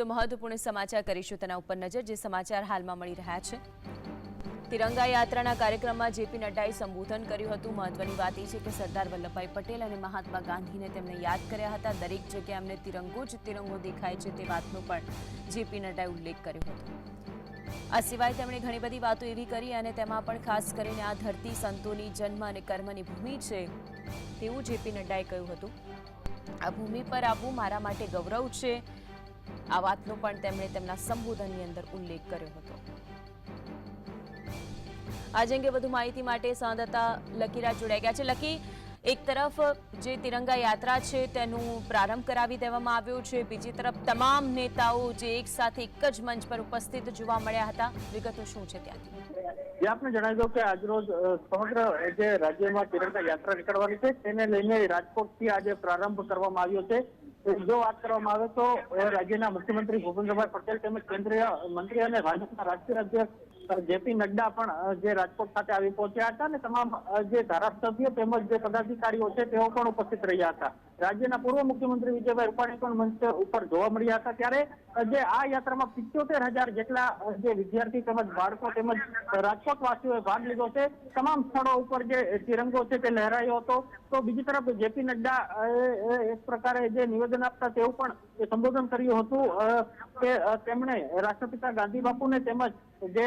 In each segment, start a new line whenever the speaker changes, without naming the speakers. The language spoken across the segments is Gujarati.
તો મહત્વપૂર્ણ સમાચાર કરીશું તેના ઉપર નજર, જે સમાચાર હાલમાં મળી રહ્યા છે. તિરંગા યાત્રાના કાર્યક્રમમાં જેપી નડ્ડાએ સંબોધન કર્યું હતું. મહત્વની વાત એ છે કે સરદાર વલ્લભભાઈ પટેલ અને મહાત્મા ગાંધીને તેમણે યાદ કર્યા હતા. દરેક જગ્યાએ અમને તિરંગો જ તિરંગો દેખાય છે તે વાતનો પણ જેપી નડ્ડાએ ઉલ્લેખ કર્યો હતો. આ સિવાય તેમણે ઘણી બધી વાતો એવી કરી અને તેમાં પણ ખાસ કરીને આ ધરતી સંતોની જન્મ અને કર્મની ભૂમિ છે તેવું જેપી નડ્ડાએ કહ્યું હતું. આ ભૂમિ પર આવવું મારા માટે ગૌરવ છે. આ વાતનો પણ તેમણે તેમના સંબોધનની અંદર ઉલ્લેખ કર્યો હતો. આજે અંગે વધુ માહિતી માટે સંવાદદાતા લકીરા જોડાઈ ગયા છે. લકી, એક તરફ જે તિરંગા યાત્રા છે તેનું પ્રારંભ કરાવી દેવામાં આવ્યો છે. બીજી તરફ તમામ નેતાઓ જે એક સાથે એક જ મંચ પર ઉપસ્થિત જોવા મળ્યા હતા. વિગતો શું છે ત્યાંથી?
આપને જણાવી દઉં કે આજરોજ સમગ્ર જે રાજ્યમાં તિરંગા યાત્રા નીકળવાની છે, તેને લઈને રાજકોટથી આજે પ્રારંભ કરવામાં આવ્યો છે. જો વાત કરવામાં આવે તો રાજ્યના મુખ્યમંત્રી ભૂપેન્દ્રભાઈ પટેલ તેમજ કેન્દ્રીય મંત્રી અને ભાજપના રાષ્ટ્રીય અધ્યક્ષ જેપી નડ્ડા પણ જે રાજકોટ ખાતે આવી પહોંચ્યા હતા અને તમામ જે ધારાસભ્યો તેમજ જે પદાધિકારીઓ છે તેઓ પણ ઉપસ્થિત રહ્યા હતા. રાજ્યના પૂર્વ મુખ્યમંત્રી વિજયભાઈ રૂપાણી પણ મંચ ઉપર જોવા મળ્યા હતા ત્યારે જે આ યાત્રામાં પિત્યોતેર હજાર જેટલા જે વિદ્યાર્થી તેમજ બાળકો તેમજ રાજકોટ વાસીઓએ ભાગ લીધો છે. તમામ સ્થળો ઉપર જે તિરંગો છે તે લહેરાયો હતો. તો બીજી તરફ જેપી નડ્ડા એક પ્રકારે જે નિવેદન આપતા તેવું પણ સંબોધન કર્યું હતું કે તેમણે રાષ્ટ્રપિતા ગાંધી બાપુને તેમજ જે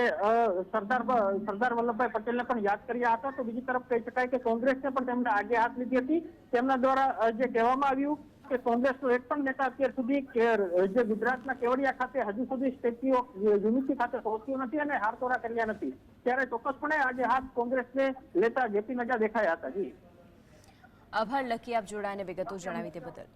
સરદાર સરદાર વલ્લભભાઈ પટેલને પણ યાદ કર્યા હતા, તો બીજી તરફ કહી શકાય કે કોંગ્રેસને પણ તેમણે આગે હાથ લીધી હતી. તેમના દ્વારા જે કહેવામાં આવ્યું કે કોંગ્રેસનો એક પણ નેતા અત્યાર સુધી જે ગુજરાતના કેવડિયા ખાતે હજુ સુધી સ્ટેચ્યુ ઓફ યુનિટી ખાતે પહોંચ્યું નથી અને હારતોરા કર્યા નથી. ત્યારે ચોક્કસપણે આજે હાથ કોંગ્રેસને લેતા જેપી નડ્ડા દેખાયા હતા. જી.
આભાર લકી આપ જોડાને વિગતો જણાવી તે બદલ.